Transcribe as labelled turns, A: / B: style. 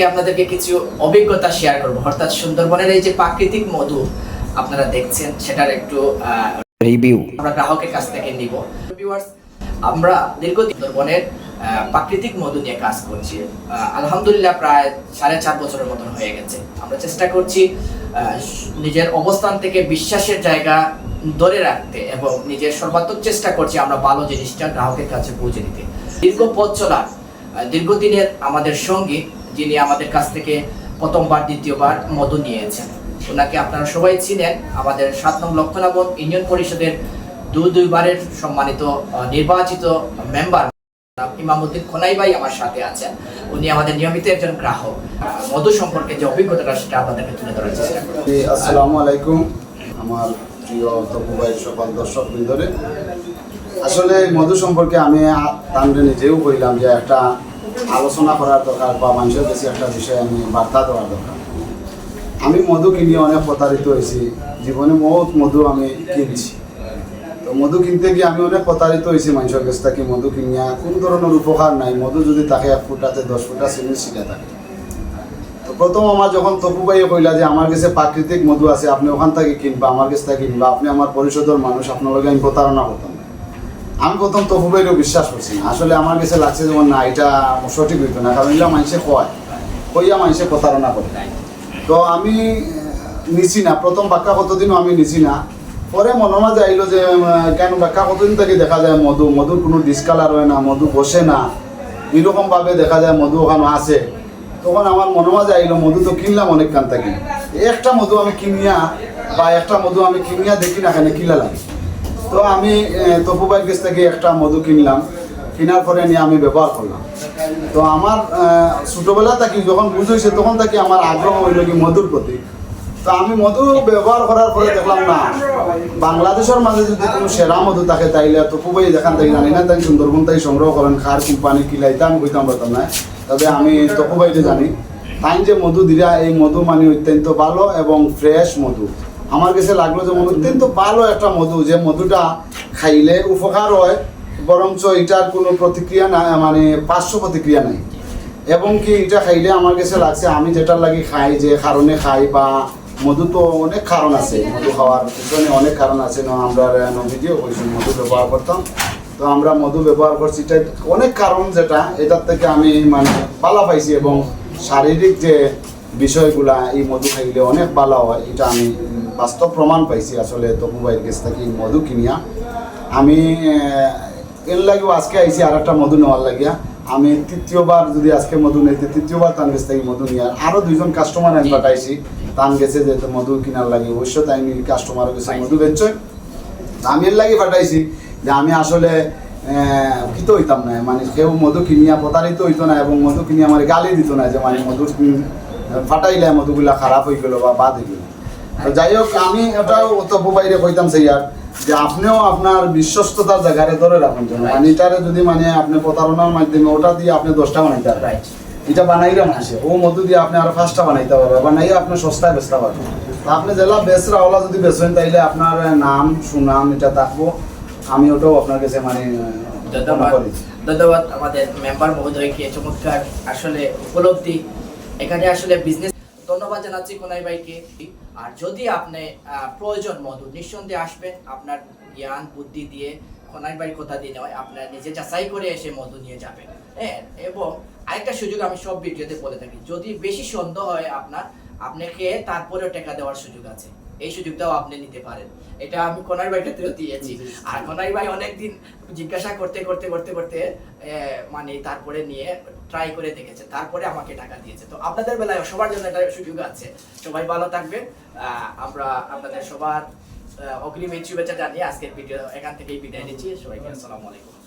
A: আজকে আপনাদেরকে কিছু অভিজ্ঞতা শেয়ার করব। অর্থাৎ সুন্দরবনের এই যে প্রাকৃতিক মধু আপনারা দেখছেন সেটার একটু রিভিউ আমরা গ্রাহকের কাছ থেকে নিব। Viewers, আমরা দীর্ঘদিন সুন্দরবনের প্রাকৃতিক মধু নিয়ে কাজ করছি। আলহামদুলিল্লাহ প্রায় সাড়ে চার বছরের মতন হয়ে গেছে। আমরা চেষ্টা করছি নিজের অবস্থান থেকে বিশ্বাসের জায়গা ধরে রাখতে এবং নিজের সর্বাত্মক চেষ্টা করছি আমরা ভালো জিনিসটা গ্রাহকের কাছে পৌঁছে দিতে। দীর্ঘ পথ চলা দীর্ঘদিনের আমাদের সঙ্গী যিনি আমাদের কাছ থেকে প্রথমবার, দ্বিতীয়বার মধু নিয়েছেন। ওনাকে আপনারা সবাই চিনেন। আমাদের সাত নং লক্ষণাবন ইউনিয়ন পরিষদের দু, দুইবারের সম্মানিত নির্বাচিত মেম্বার ইমামুদ্দিন খোনাই ভাই আমার সাথে আছেন। উনি আমাদের নিয়মিত একজন গ্রাহক। মধু সম্পর্কে যে অভিজ্ঞতাটা, সেটা আপনাদেরকে তুলে ধরার চেষ্টা
B: আসসালামু আলাইকুম। আমার প্রিয় সকল দর্শক বৃন্দরে। আসলে মধু সম্পর্কে আমি তান্ডে নিজেও কইলাম যে একটা আলোচনা করার দরকার বা মানুষের কাছে একটা বিষয়ে আমি বার্তা দেওয়ার দরকার। আমি মধু কিনে, অনেক প্রতারিত হয়েছি। জীবনে বহুত মধু আমি কিনছি। তো মধু কিনতে গিয়ে আমি অনেক প্রতারিত হয়েছি মানুষের কাছ থেকে মধু কিনিয়া। কোন ধরনের উপকার নাই। মধু যদি থাকে, এক ফুটাতে, দশ ফুটা চিনি শিখে থাকে। তো প্রথম আমার যখন তপু ভাইয়ে কইলা যে, আমার কাছে প্রাকৃতিক মধু আছে, আপনি ওখান থেকে কিনবা, আমার কাছ থেকে কিনবা, আপনি আমার পরিষদের মানুষ, আপনার লগে আমি প্রতারণা করতাম। আমি প্রথম ভাইয়েরও বিশ্বাস করছি। আসলে আমার কাছে লাগছে যেমন না, এটা সঠিক হইতো না, কারণ এগুলো মানুষে কয়। কইয়া মানুষে প্রতারণা করে। তো আমি নিছি না। প্রথম বাক্যা কতদিনও আমি নিছি না। পরে মনে মাঝে আইলো যে কেন বাক্যা কতদিন থেকে দেখা যায় মধু, মধুর কোনো ডিসকালার হয় না, মধু বসে না। এরকমভাবে দেখা যায় মধু ওখানে আছে। তখন আমার মনে মাঝে আইলো, মধু তো কিনলাম অনেক কান থাকি। একটা মধু আমি কিনিয়া বা একটা মধু আমি কিনিয়া দেখি না কিলা লাগে। তো আমি আহ, তপু কাছ থেকে একটা মধু কিনলাম। কেনার পরে নিয়ে আমি ব্যবহার করলাম। তো আমার ছোটবেলা থাকি যখন বুঝ হয়েছে তখন থাকি আমার আগ্রহ হইল কি মধুর প্রতি। তো আমি মধু ব্যবহার করার পরে দেখলাম না বাংলাদেশের মাঝে যদি কোনো সেরা মধু থাকে তাইলে তো খুবই দেখান তাই জানি না তাই সুন্দরবন তাই সংগ্রহ করেন। খার কোম্পানি কিলাইতে আমি কইতাম পারতাম না? তবে আমি তপু ভাইতে জানি। তাই যে মধু দিরা এই মধু মানে অত্যন্ত ভালো এবং ফ্রেশ মধু। আমার কাছে লাগল যে মধু অত্যন্ত ভালো একটা মধু, যে মধুটা খাইলে উপকার হয়, বরঞ্চ এটার কোনো প্রতিক্রিয়া নাই মানে পার্শ্ব প্রতিক্রিয়া নাই। এবং কি এটা খাইলে আমার কাছে লাগছে, আমি যেটা লাগি খাই, যে কারণে খাই, বা মধু তো অনেক কারণ আছে, মধু খাওয়ার পিছনে অনেক কারণ আছে, না আমরা নদীতেও কইছি মধু ব্যবহার করতাম। তো আমরা মধু ব্যবহার করছি এটা অনেক কারণ যেটা, এটার থেকে আমি মানে পালা পাইছি, এবং শারীরিক যে বিষয়গুলা এই মধু খাইলে অনেক ভালো হয় এটা আমি বাস্তব প্রমাণ পাইছি। আসলে তপু ভাইয়ের কাছ থেকে মধু কিনিয়া। আমি এর লাগেও আজকে আইছি আর একটা মধু নেওয়ার লাগিয়া। আমি তৃতীয়বার যদি আজকে মধু নিতে তৃতীয়বার তান কাছ থেকে মধু নিয়ে আরও দুইজন কাস্টমার আমি পাঠাইছি তান গেছে যে মধু কিনার লাগে। অবশ্য তাই আমি কাস্টমার কাছে মধু বেচছে। আমি এর লাগে পাঠাইছি যে আমি আসলে কিত হইতাম না। মানে কেউ মধু কিনিয়া প্রতারিত হইতো না এবং মধু কিনিয়া আমার গালি দিত না যে মানে মধু কিন- ফাটাইলে মধুগুলা খারাপ হয়ে গেল বা বাদ হয়ে গেল। যাই হোক আমি এটাও তপু বাইরে কইতাম সেই আর যে আপনিও আপনার বিশ্বস্ততার জায়গায় ধরে রাখুন যেন। মানে এটারে যদি মানে আপনি প্রতারণার মাধ্যমে ওটা দিয়ে আপনি দশটা বানাইতে পারবেন
A: রাইট
B: এটা বানাইলে মানুষে ও মধু দিয়ে আপনি আরও পাঁচটা বানাইতে পারবে বানাইলে আপনি সস্তায় বেচতে পারবেন আপনি জেলা বেচরা ওলা যদি বেচেন তাইলে আপনার নাম সুনাম এটা থাকব। আমি ওটাও আপনার কাছে মানে
A: ধন্যবাদ। ধন্যবাদ আমাদের মেম্বার মহোদয়কে। চমৎকার আসলে উপলব্ধি। এখানে আসলে বিজনেস ধন্যবাদ জানাচ্ছি কোনাই ভাইকে। আর যদি আপনি প্রয়োজন মতো নিঃসন্দেহে আসবেন, আপনার জ্ঞান, বুদ্ধি দিয়ে কোনাই ভাই কথা দিয়ে নয় আপনার নিজে যাচাই করে এসে মধু নিয়ে যাবেন। হ্যাঁ এবং আরেকটা সুযোগ আমি সব ভিডিওতে বলে থাকি। যদি বেশি সন্দেহ হয় আপনার, আপনাকে তারপরেও টেকা দেওয়ার সুযোগ আছে। এই সুযোগটাও আপনি নিতে পারেন। এটা আমি কোনার ভাই ক্ষেত্রেও দিয়েছি। আর কোনাই ভাই অনেকদিন জিজ্ঞাসা করতে করতে করতে করতে মানে তারপরে নিয়ে ট্রাই করে দেখেছে। তারপরে আমাকে টাকা দিয়েছে। তো আপনাদের বেলায় সবার জন্য একটা সুযোগ আছে। সবাই ভালো থাকবে। আহ, আমরা আপনাদের সবার অগ্রিম এই শুভেচ্ছা জানিয়ে আজকের ভিডিও এখান থেকেই বিদায় নিচ্ছি। সবাইকে আসসালামু আলাইকুম।